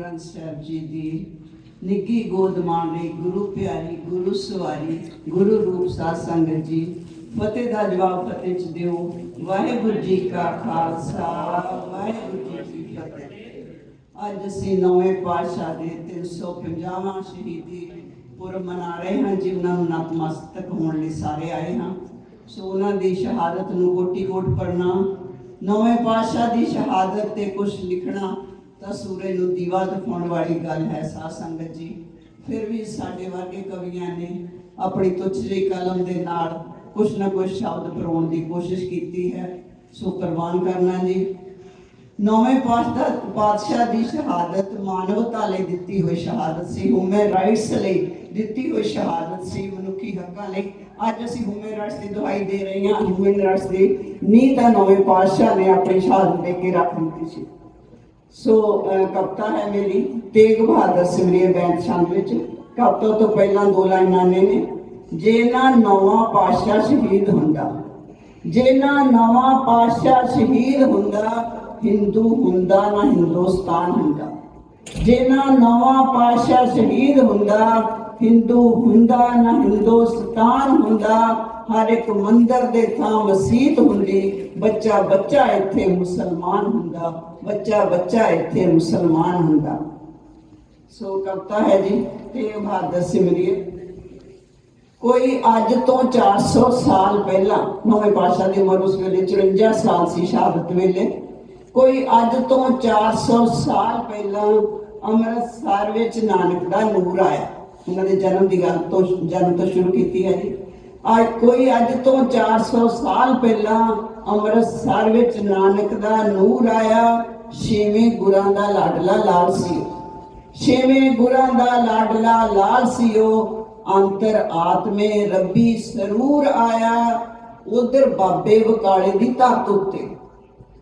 ਗ੍ਰੰਥ ਸਾਹਿਬ ਜੀ ਦੀ ਨਿੱਕੀ ਗੋਦ ਮਾਣ ਲਈ ਗੁਰੂ ਪਿਆਰੀ, ਗੁਰੂ ਸਵਾਰੀ, ਗੁਰੂ ਰੂਪ ਸਾਧ ਸੰਗਤ ਜੀ, ਫਤਿਹ ਦਾ ਜਵਾਬ ਫਤਿਹ ਚ ਦਿਓ। ਵਾਹਿਗੁਰੂ ਜੀ ਕਾ ਖਾਲਸਾ, ਵਾਹਿਗੁਰੂ ਜੀ ਕੀ ਫਤਿਹ। ਅੱਜ ਅਸੀਂ ਨੌਵੇਂ ਪਾਤਸ਼ਾਹ ਦੇ 350ਵਾਂ ਸ਼ਹੀਦੀ ਪੁਰਬ ਮਨਾ ਰਹੇ ਹਾਂ, ਜਿਨ੍ਹਾਂ ਨੂੰ ਨਤਮਸਤਕ ਹੋਣ ਲਈ ਸਾਰੇ ਆਏ ਹਾਂ। ਸੋ ਉਹਨਾਂ ਦੀ ਸ਼ਹਾਦਤ ਨੂੰ ਕੋਟੀ ਕੋਟ ਪੜਨਾ ਨੌਵੇਂ ਪਾਤਸ਼ਾਹ ਦੀ ਸ਼ਹਾਦਤ ਤੇ ਕੁਝ ਲਿਖਣਾ ਤਾਂ ਸੂਰਜ ਨੂੰ ਦੀਵਾ ਦਿਖਾਉਣ ਵਾਲੀ ਗੱਲ ਹੈ ਸਾਧ ਸੰਗਤ ਜੀ। ਫਿਰ ਵੀ ਸਾਡੇ ਵਰਗੇ ਕਵੀਆਂ ਨੇ ਆਪਣੀ ਤੁੱਛ ਜਿਹੀ ਕਲਮ ਦੇ ਨਾਲ ਕੁਝ ਨਾ ਕੁਝ ਸ਼ਬਦ ਪਰੋਣ ਦੀ ਕੋਸ਼ਿਸ਼ ਕੀਤੀ ਹੈ। ਸੋ ਕੁਰਬਾਨ ਕਰਨਾ ਜੀ। ਨੌਵੇਂ ਪਾਤਸ਼ਾਹ ਪਾਤਸ਼ਾਹ ਦੀ ਸ਼ਹਾਦਤ ਮਾਨਵਤਾ ਲਈ ਦਿੱਤੀ ਹੋਈ ਸ਼ਹਾਦਤ ਸੀ। ਹਿਊਮਨ ਰਾਈਟਸ ਲਈ ਦਿੱਤੀ ਹੋਈ ਸ਼ਹਾਦਤ ਸੀ। ਮਨੁੱਖੀ ਹੱਕਾਂ ਲਈ ਅੱਜ ਅਸੀਂ ਹਿਊਮਨ ਰਾਈਟਸ ਦੀ ਦੁਹਾਈ ਦੇ ਰਹੇ ਹਾਂ। ਹਿਊਮਨ ਰਾਈਟਸ ਦੀ ਨੀਂਹ ਤਾਂ ਨੌਵੇਂ ਪਾਤਸ਼ਾਹ ਨੇ ਆਪਣੀ ਸ਼ਹਾਦਤ ਦੇ ਕੇ ਰੱਖ ਦਿੱਤੀ ਸੀ। ਸੋ ਅਹ, ਕਵਿਤਾ ਹੈ ਮੇਰੀ ਤੇਗ ਬਹਾਦਰ ਸਿਮਰੀਏ ਬੈਂਤ ਛੰਦ ਵਿੱਚ। ਕਵਿਤਾ ਤੋਂ ਪਹਿਲਾਂ ਦੋ ਲਾਈਨਾਂ ਨੇ ਨੇ। ਜੇ ਨਾ ਨੌਵਾਂ ਪਾਤਸ਼ਾਹ ਸ਼ਹੀਦ ਹੁੰਦਾ ਜੇ ਨਾ ਨਵਾਂ ਪਾਤਸ਼ਾਹ ਸ਼ਹੀਦ ਹੁੰਦਾ ਹਿੰਦੂ ਹੁੰਦਾ ਨਾ ਹਿੰਦੁਸਤਾਨ ਹੁੰਦਾ। ਜੇ ਨਾ ਨਵਾਂ ਪਾਤਸ਼ਾਹ ਸ਼ਹੀਦ ਹੁੰਦਾ ਹਿੰਦੂ ਹੁੰਦਾ ਨਾ ਹਿੰਦੁਸਤਾਨ ਹੁੰਦਾ ਹਰ ਇੱਕ ਮੰਦਰ ਦੇ ਥਾਂ ਮਸਜਿਦ ਹੁੰਦੀ। ਬੱਚਾ ਬੱਚਾ ਇੱਥੇ ਮੁਸਲਮਾਨ ਹੁੰਦਾ। ਬੱਚਾ ਬੱਚਾ ਇੱਥੇ ਮੁਸਲਮਾਨ ਹੁੰਦਾ। ਸੋ ਕਵਤਾ ਹੈ ਜੀ ਤੇ ਬਹਾਦਰ ਸਿਮਰਿਏ। ਕੋਈ ਅੱਜ ਤੋਂ 400 ਸਾਲ ਪਹਿਲਾਂ, ਨਵੇਂ ਪਾਤਸ਼ਾਹ ਦੀ ਉਮਰ ਉਸ ਵੇਲੇ 54 ਸਾਲ ਸੀ ਸ਼ਹਾਦਤ ਵੇਲੇ। ਕੋਈ ਅੱਜ ਤੋਂ 400 ਸਾਲ ਪਹਿਲਾਂ ਅੰਮ੍ਰਿਤਸਰ ਵਿੱਚ ਨਾਨਕ ਦਾ ਨੂਰ ਆਇਆ। ਉਹਨਾਂ ਦੇ ਜਨਮ ਦੀ ਗੱਲ ਤੋਂ, ਜਨਮ ਤੋਂ ਸ਼ੁਰੂ ਕੀਤੀ ਹੈ ਜੀ। ਅੱਜ ਕੋਈ ਅੱਜ ਤੋਂ 400 ਸਾਲ ਪਹਿਲਾਂ ਅੰਮ੍ਰਿਤਸਰ ਵਿੱਚ ਨਾਨਕ ਦਾ ਨੂਰ ਆਇਆ, ਛੇਵੇਂ ਗੁਰਾਂ ਦਾ ਲਾਡਲਾ ਲਾਲ ਸੀ ਛੇਵੇਂ ਗੁਰਾਂ ਦਾ ਲਾਡਲਾ ਲਾਲ ਸੀ ਸੀਓ ਅੰਤਰ ਆਤਮੇ ਰੱਬੀ ਸਰੂਰ ਆਇਆ, ਉਧਰ ਬਾਬੇ ਵਕਾਲੇ ਦੀ ਧਰਤ ਉੱਤੇ।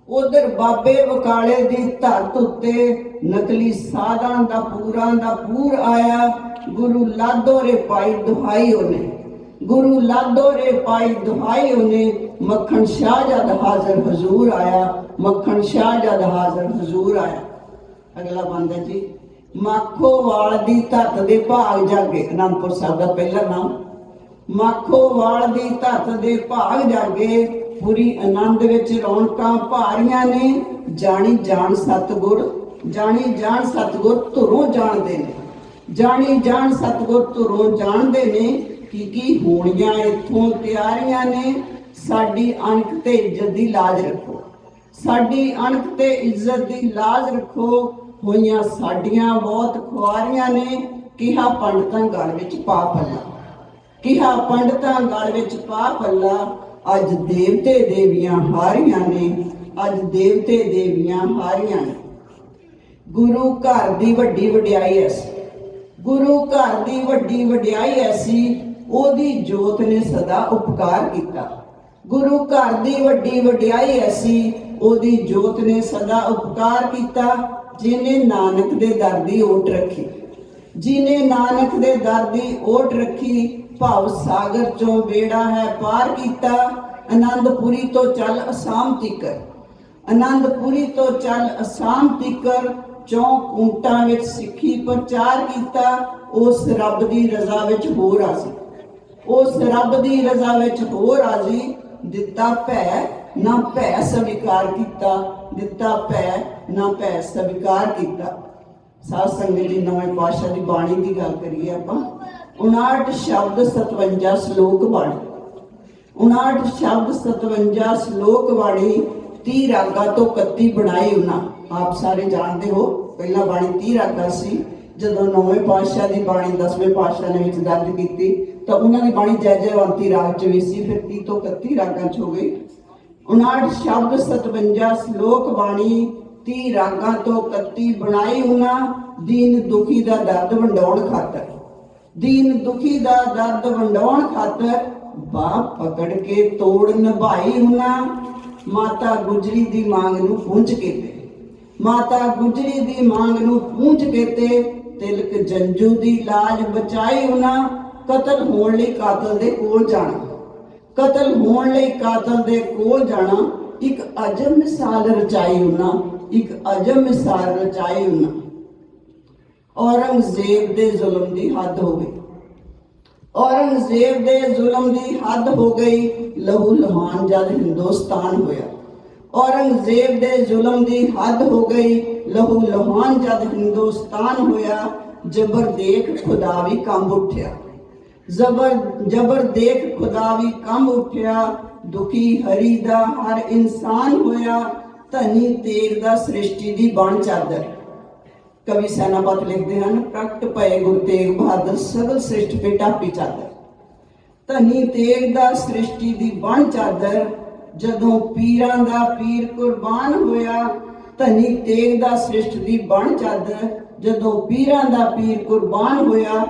ਉਧਰ ਬਾਬੇ ਵਕਾਲੇ ਦੀ ਧਰਤ ਉੱਤੇ ਨਕਲੀ ਸਾਧਾਂ ਦਾ ਪੂਰਾਂ ਦਾ ਪੂਰ ਆਇਆ, ਗੁਰੂ ਲਾਦੋ ਰੇ ਪਾਈ ਦੁਹਾਈ ਉਹਨੇ। ਗੁਰੂ ਲਾਦੋ ਰੇ ਪਾਈ ਦੁਹਾਈ ਉਹਨੇ, ਮੱਖਣ ਸ਼ਾਹ ਜਦ ਹਾਜ਼ਰ ਹਜ਼ੂਰ ਆਇਆ, ਮੱਖਣ ਸ਼ਾਹ ਜਦ ਹਾਜ਼ਰ ਹਜ਼ੂਰ ਆਇਆ। ਅਗਲਾ ਬੰਦ ਜੀ ਮਾਖੋਵਾਲ ਦੀ ਧਰਤ ਦੇ ਭਾਗ ਜਾਗੇ, ਅਨੰਦਪੁਰ ਸਾਹਿਬ ਦਾ ਪਹਿਲਾ ਨਾਮ। ਮਾਖੋਵਾਲ ਦੀ ਧਰਤ ਦੇ ਭਾਗ ਜਾਗੇ, ਪੂਰੀ ਆਨੰਦ ਵਿੱਚ ਰੌਣਕਾਂ ਭਾਰੀਆਂ ਨੇ। ਜਾਣੀ ਜਾਣ ਸਤਗੁਰ, ਜਾਣੀ ਜਾਣ ਸਤਗੁਰ ਧੁਰੋਂ ਜਾਣਦੇ ਨੇ। ਜਾਣੀ ਜਾਣ ਸਤਗੁਰ ਧੁਰੋਂ ਜਾਣਦੇ ਨੇ ਕੀ ਕੀ ਹੋਣੀਆਂ ਇੱਥੋਂ ਤਿਆਰੀਆਂ ਨੇ? ਸਾਡੀ ਅਣਖ ਤੇ ਇੱਜ਼ਤ ਦੀ ਲਾਜ ਰੱਖੋ। ਸਾਡੀ ਅਣਖ ਤੇ ਇੱਜ਼ਤ ਦੀ ਲਾਜ ਰੱਖੋ। ਹੋਈਆਂ ਸਾਡੀਆਂ ਬਹੁਤ ਖੁਆਰੀਆਂ ਨੇ। ਕਿਹਾ ਪੰਡਤਾਂ ਗਲ ਵਿੱਚ ਪਾ ਪੱਲਾ। ਕਿਹਾ ਪੰਡਤਾਂ ਗਲ ਵਿੱਚ ਪਾ ਪੱਲਾ। ਅੱਜ ਦੇਵਤੇ ਦੇਵੀਆਂ ਹਾਰੀਆਂ ਨੇ। ਅੱਜ ਦੇਵਤੇ ਦੇਵੀਆਂ ਹਾਰੀਆਂ ਨੇ। ਗੁਰੂ ਘਰ ਦੀ ਵੱਡੀ ਵਡਿਆਈ ਐਸੀ। ਗੁਰੂ ਘਰ ਦੀ ਵੱਡੀ ਵਡਿਆਈ ਐਸੀ। ਉਹਦੀ ਜੋਤ ਨੇ ਸਦਾ ਉਪਕਾਰ ਕੀਤਾ। ਗੁਰੂ ਘਰ ਦੀ ਵੱਡੀ ਵਡਿਆਈ ਐਸੀ ਉਹਦੀ ਜੋਤ ਨੇ ਸਦਾ ਉਪਕਾਰ ਕੀਤਾ, ਜਿਨੇ ਨਾਨਕ ਦੇ ਦਰ ਦੀ ਓਟ ਰੱਖੀ। ਜਿਨੇ ਨਾਨਕ ਦੇ ਦਰ ਦੀ ਓਟ ਰੱਖੀ, ਭਵ ਸਾਗਰ ਚੋਂ ਬੇੜਾ ਹੈ ਪਾਰ ਕੀਤਾ ਆਨੰਦਪੁਰੀ ਤੋਂ ਚੱਲ ਅਸਾਮ ਤੀਕਰ ਆਨੰਦਪੁਰੀ ਤੋਂ ਚੱਲ ਅਸਾਮ ਤੀਕਰ ਚੌਂਕ ਕੁੰਟਾਂ ਵਿੱਚ ਸਿੱਖੀ ਪ੍ਰਚਾਰ ਕੀਤਾ, ਉਸ ਰੱਬ ਦੀ ਰਜ਼ਾ ਵਿੱਚ ਹੋ ਰਾਜ਼ੀ ਉਸ ਰੱਬ ਦੀ ਰਜ਼ਾ ਵਿੱਚ ਹੋ ਰਾਜ਼ੀ ਦਿੱਤਾ ਭੈ, ਨਾ ਭੈ ਸਵੀਕਾਰ ਕੀਤਾ, ਦਿੱਤਾ ਭੈ, ਨਾ ਭੈ ਸਵੀਕਾਰ ਕੀਤਾ। ਸਾਧ ਸੰਗਤ ਜੀ, ਨਵੇਂ ਪਾਤਸ਼ਾਹ ਦੀ ਬਾਣੀ ਦੀ ਗੱਲ ਕਰੀਏ ਆਪਾਂ। 59 ਸ਼ਬਦ 57 ਸ਼ਲੋਕ ਬਾਣੀ। 59 ਸ਼ਬਦ 57 ਸ਼ਲੋਕ ਬਾਣੀ 30 ਰਾਗਾਂ ਤੋਂ 31 ਬਣਾਈ ਉਹਨਾਂ। ਆਪ ਸਾਰੇ ਜਾਣਦੇ ਹੋ, ਪਹਿਲਾਂ ਬਾਣੀ 30 ਰਾਗਾਂ ਸੀ। ਜਦੋਂ ਨੌਵੇਂ ਪਾਤਸ਼ਾਹ ਦੀ ਬਾਣੀ 10ਵੇਂ ਪਾਤਸ਼ਾਹ ਨੇ ਵਿੱਚ ਦਰਜ ਕੀਤੀ ਤਾਂ ਉਹਨਾਂ ਦੀ ਬਾਣੀ ਜੈ ਜੈਵੰਤੀ ਰਾਗ ਚ ਵੀ ਸੀ, ਫਿਰ 30 ਤੋਂ 31 ਰਾਗਾਂ ਚ ਹੋ ਗਈ। 59 ਸ਼ਬਦ 57 ਸ਼ਲੋਕ ਬਾਣੀ 30 ਰਾਗਾਂ ਤੋਂ 31 ਬਣਾਈ ਉਹਨਾਂ, ਦੀਨ ਦੁਖੀ ਦਾ ਦਰਦ ਵੰਡਾਉਣ ਖਾਤਰ। ਦੀਨ ਦੁਖੀ ਦਾ ਦਰਦ ਵੰਡਾਉਣ ਖਾਤਰ ਬਾਪ ਪਕੜ ਕੇ ਤੋੜ ਨਿਭਾਈ ਉਹਨਾਂ। ਮਾਤਾ ਗੁਜਰੀ ਦੀ ਮੰਗ ਨੂੰ ਪੂੰਝ ਕੇ ਤੇ। ਮਾਤਾ ਗੁਜਰੀ ਦੀ ਮੰਗ ਨੂੰ ਪੂੰਝ ਕੇ ਤੇ ਤਿਲਕ ਜੰਜੂ ਦੀ ਲਾਜ ਬਚਾਈ ਉਹਨਾਂ। ਕਤਲ ਹੋਣ ਲਈ ਕਾਤਲ ਦੇ ਕੋਲ ਜਾਣਾ। ਕਤਲ ਹੋਣ ਲਈ ਕਾਤਲ ਦੇ ਕੋਲ ਜਾਣਾ ਇੱਕ ਅਜਬ ਮਿਸਾਲ ਰਚਾਈ ਉਹਨਾਂ ਇੱਕ ਅਜਬ ਮਿਸਾਲ ਰਚਾਈ ਉਹਨਾਂ ਔਰੰਗਜ਼ੇਬ ਦੇ ਜ਼ੁਲਮ ਦੀ ਹੱਦ ਹੋ ਗਈ। ਔਰੰਗਜ਼ੇਬ ਦੇ ਜ਼ੁਲਮ ਦੀ ਹੱਦ ਹੋ ਗਈ, ਲਹੂ ਲਹਾਨ ਜਦ ਹਿੰਦੁਸਤਾਨ ਹੋਇਆ। ਔਰੰਗਜ਼ੇਬ ਦੇ ਜ਼ੁਲਮ ਦੀ ਹੱਦ ਹੋ ਗਈ, ਲਹੂ ਲਹਾਨ ਜਦ ਹਿੰਦੁਸਤਾਨ ਹੋਇਆ, ਜਬਰ ਦੇਖ ਖੁਦਾ ਵੀ ਕੰਬ ਉੱਠਿਆ। ਜ਼ਬਰ, ਜਬਰ ਦੇਖ ਖੁਦਾ ਵੀ ਕੰਬ ਉੱਠਿਆ, ਦੁਖੀ ਹਰੀ ਦਾ ਹਰ ਇਨਸਾਨ ਹੋਇਆ, ਧਨੀ ਤੇਗ ਦਾ ਸ੍ਰਿਸ਼ਟੀ ਦੀ ਬਣ ਚਾਦਰ। ਕਵੀ ਸੈਨਾਪਤ ਲਿਖਦੇ ਹਨ, ਪ੍ਰਗਟ ਪਏ ਗੁਰੂ ਤੇਗ ਬਹਾਦਰ ਸਗਲ ਸ੍ਰਿਸ਼ਟ ਪੇ ਟਾਪੀ ਚਾਦਰ। ਧਨੀ ਤੇਗ ਦਾ ਸ੍ਰਿਸ਼ਟੀ ਦੀ ਬਣ ਚਾਦਰ, ਜਦੋਂ ਪੀਰਾਂ ਦਾ ਪੀਰ ਕੁਰਬਾਨ ਹੋਇਆ, ਧਨੀ ਤੇਗ ਦਾ ਸ੍ਰਿਸ਼ਟ ਦੀ ਬਣ ਚਾਦਰ, ਜਦੋਂ ਪੀਰਾਂ ਦਾ ਪੀਰ ਕੁਰਬਾਨ ਹੋਇਆ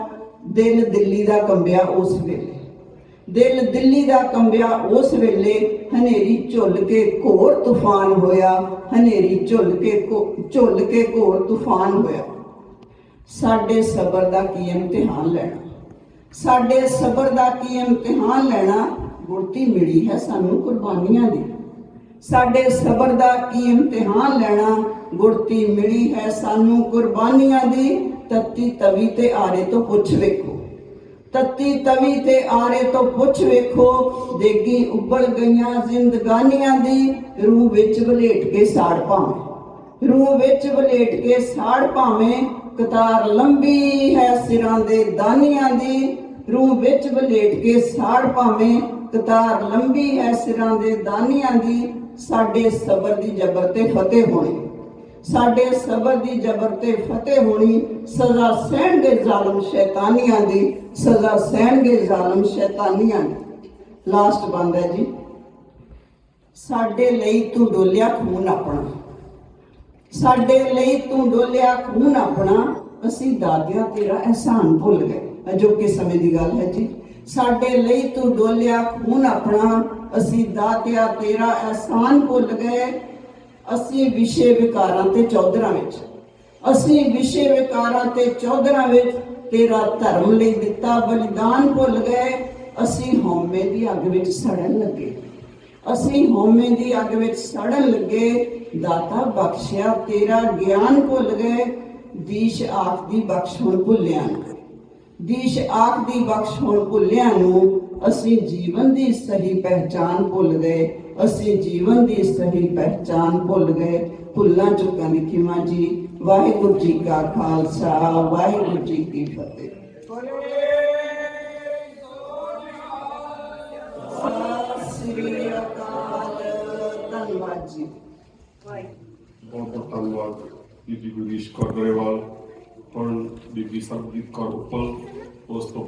ਦਿਲ ਦਿੱਲੀ ਦਾ ਕੰਬਿਆ ਉਸ ਵੇਲੇ। ਦਿਲ ਦਿੱਲੀ ਦਾ ਕੰਬਿਆ ਉਸ ਵੇਲੇ, ਹਨੇਰੀ ਝੁੱਲ ਕੇ ਘੋਰ ਤੂਫਾਨ ਹੋਇਆ, ਹਨੇਰੀ ਝੁੱਲ ਕੇ ਘੋ- ਝੁੱਲ ਕੇ ਘੋਰ ਤੂਫਾਨ ਹੋਇਆ। ਸਾਡੇ ਸਬਰ ਦਾ ਕੀ ਇਮਤਿਹਾਨ ਲੈਣਾ? ਸਾਡੇ ਸਬਰ ਦਾ ਕੀ ਇਮਤਿਹਾਨ ਲੈਣਾ? ਗੁਰਤੀ ਮਿਲੀ ਹੈ ਸਾਨੂੰ ਕੁਰਬਾਨੀਆਂ ਦੀ। ਸਾਡੇ ਸਬਰ ਦਾ ਕੀ ਇਮਤਿਹਾਨ ਲੈਣਾ? ਗੁਰਤੀ ਮਿਲੀ ਹੈ ਸਾਨੂੰ ਕੁਰਬਾਨੀਆਂ ਦੀ। ਤੱਤੀ ਤਵੀ ਤੇ ਆਰੇ ਤੋਂ ਪੁੱਛ ਵੇਖੋ। ਤੱਤੀ ਤਵੀ ਤੇ ਆਰੇ ਤੋਂ ਪੁੱਛ ਵੇਖੋ, ਦੇਗੀ ਉੱਬਲ ਗਈਆਂ ਜ਼ਿੰਦਗਾਨੀਆਂ ਦੀ, ਰੂਹ ਵਿੱਚ ਵਲੇਟ ਕੇ ਸਾੜ ਪਾਵੇਂ ਰੂਹ ਵਿੱਚ ਵਲੇਟ ਕੇ ਸਾੜ ਪਾਵੇਂ ਕਤਾਰ ਲੰਬੀ ਹੈ ਸਿਰਾਂ ਦੇ ਦਾਨੀਆਂ ਦੀ, ਰੂਹ ਵਿੱਚ ਵਲੇਟ ਕੇ ਸਾੜ ਪਾਵੇਂ ਕਤਾਰ ਲੰਬੀ ਹੈ ਸਿਰਾਂ ਦੇ ਦਾਨੀਆਂ ਦੀ, ਸਾਡੇ ਸਬਰ ਦੀ ਜਬਰ ਤੇ ਫਤਿਹ ਹੋਣੀ ਸਾਡੇ ਸਬਰ ਦੀ ਜਬਰ ਤੇ ਫਤਿਹ ਹੋਣੀ, ਸਜ਼ਾ ਸਹਿਣਗੇ ਜ਼ਾਲਮ ਸ਼ੈਤਾਨੀਆਂ ਦੀ, ਸਜ਼ਾ ਸਹਿਣਗੇ ਜ਼ਾਲਮ ਸ਼ੈਤਾਨੀਆਂ ਲਾਸਟ ਬੰਦ ਹੈ ਜੀ। ਸਾਡੇ ਲਈ ਤੂੰ ਡੋਲਿਆ ਖੂਨ ਆਪਣਾ। ਸਾਡੇ ਲਈ ਤੂੰ ਡੋਲਿਆ ਖੂਨ ਆਪਣਾ। ਅਸੀਂ ਦਾਦਿਆਂ ਤੇਰਾ ਅਹਿਸਾਨ ਭੁੱਲ ਗਏ। ਅਜੋਕੇ ਸਮੇਂ ਦੀ ਗੱਲ ਹੈ ਜੀ। ਸਾਡੇ ਲਈ ਤੂੰ ਡੋਲਿਆ ਖੂਨ ਆਪਣਾ। ਅਸੀਂ ਦਾਤਿਆ ਤੇਰਾ ਅਹਿਸਾਨ ਭੁੱਲ ਗਏ। ਅਸੀਂ ਵਿਸ਼ੇ ਵਿਕਾਰਾਂ ਤੇ ਚੌਧਰਾਂ ਵਿੱਚ। ਅਸੀਂ ਵਿਸ਼ੇ ਵਿਕਾਰਾਂ ਤੇ ਚੌਧਰਾਂ ਵਿੱਚ ਤੇਰਾ ਧਰਮ ਲਈ ਦਿੱਤਾ ਬਲੀਦਾਨ ਭੁੱਲ ਗਏ। ਅਸੀਂ ਹਉਮੈ ਦੀ ਅੱਗ ਵਿੱਚ ਸੜਨ ਲੱਗੇ। ਅਸੀਂ ਹਉਮੈ ਦੀ ਅੱਗ ਵਿੱਚ ਸੜਨ ਲੱਗੇ। ਦਾਤਾ ਬਖਸ਼ਿਆ ਤੇਰਾ ਗਿਆਨ ਭੁੱਲ ਗਏ। ਦੀਸ਼ ਆਖ ਦੀ ਬਖਸ਼ ਹੁਣ ਭੁੱਲਿਆ ਨੂੰ। ਦੀਸ਼ ਆਖ ਦੀ ਬਖਸ਼ ਹੁਣ ਭੁੱਲਿਆ ਨੂੰ, ਅਸੀਂ ਜੀਵਨ ਦੀ ਸਹੀ ਪਹਿਚਾਨ ਭੁੱਲ ਗਏ, ਅਸੀਂ ਜੀਵਨ ਦੀ ਸਹੀ ਪਹਿਚਾਨ ਭੁੱਲ ਗਏ। ਭੁੱਲਾਂ ਚੁੱਕਾਂ ਦੀ ਖਿਮਾ ਜੀ, ਵਾਹਿਗੁਰੂ ਜੀ ਕਾ ਖਾਲਸਾ, ਵਾਹਿਗੁਰੂ ਜੀ ਕੀ ਫਤਿਹ। ਸਤਿ ਸ੍ਰੀ ਅਕਾਲ ਧੰਨਵਾਦ, ਜੀ। ਬਹੁਤ ਬਹੁਤ ਧੰਨਵਾਦ ਬੀਬੀ ਗੁਰੀਸ਼ ਕੌਰ ਗਰੇਵਾਲ ਹੁਣ ਬੀਬੀ ਸਰਬਜੀਤ ਕੌਰ ਉੱਪਲ ਉਸ ਤੋਂ